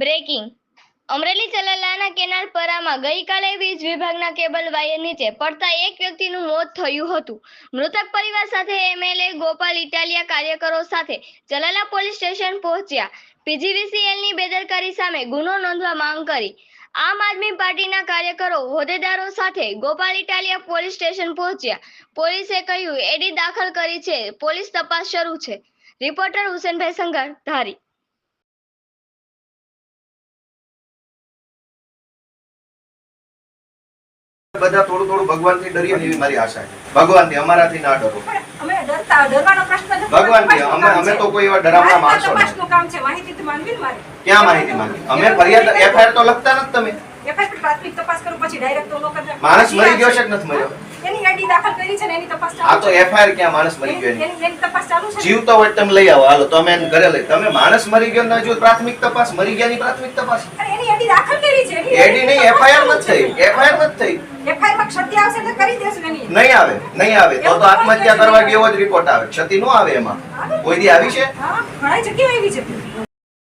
Breaking Amreli ચલાલાના canal પરામાં ગઈકાલે વીજ વિભાગના કેબલ વાયર નીચે પડતા એક વ્યક્તિનું મોત થયું હતું. મૃતક પરિવાર સાથે એમએલએ ગોપાલ ઇટાલિયા કાર્યકરો સાથે ચલાલા પોલીસ સ્ટેશન પહોંચ્યા. પીજીવીસીએલની બેદરકારી સામે ગુનો નોંધવા માંગ કરી. આમ આદમી પાર્ટીના કાર્યકરો હોદ્દેદારો સાથે ગોપાલ ઇટાલિયા પોલીસ સ્ટેશન પહોંચ્યા. પોલીસે કહ્યું, એડી દાખલ કરી છે. પોલીસ તપાસ શરૂ છે. રિપોર્ટર હુસેનભાઈ સંઘાર, ધારી. બધા થોડું થોડું ભગવાનથી ડરીએ ને એવી મારી આશા છે. ભગવાનથી અમારાથી ના ડરો. ભગવાનથી અમે અમે તો કોઈ એવા ડરામણા માણસો ક્યાં માહિતી માંગી અમે ફરિયાદ એફઆઈઆર તો લખતા નથી તમે. પ્રાથમિક તપાસ કરું પછી ડાયરેક્ટ માણસ મરી ગયો છે કે નથી મર્યો? દાખલ કરી છે ને એની તપાસ આ તો એફઆઈઆર ક્યાં માણસ મરી ગયો એની. એની તપાસ ચાલુ છે જીવતો હોય તમે લઈ આવો. હાલો તમે એને ઘરે લઈ તમે માણસ મરી ગયો ને હજુ પ્રાથમિક તપાસ મરી ગયાની પ્રાથમિક તપાસ. અરે એની એડી દાખલ કરી છે. એડી નહીં એફઆઈઆર મત થઈ. એફઆઈઆર મત થઈ. એફઆઈઆરમાં ક્ષતિ આવશે તો કરી દેશું એની. નહીં આવે નહીં આવે. તો તો આત્મહત્યા કરવા ગયો જ રિપોર્ટ આવે. ક્ષતિ નો આવે એમાં. કોઈ દી આવી છે? હા ઘણી જગ્યાએ આવી છે.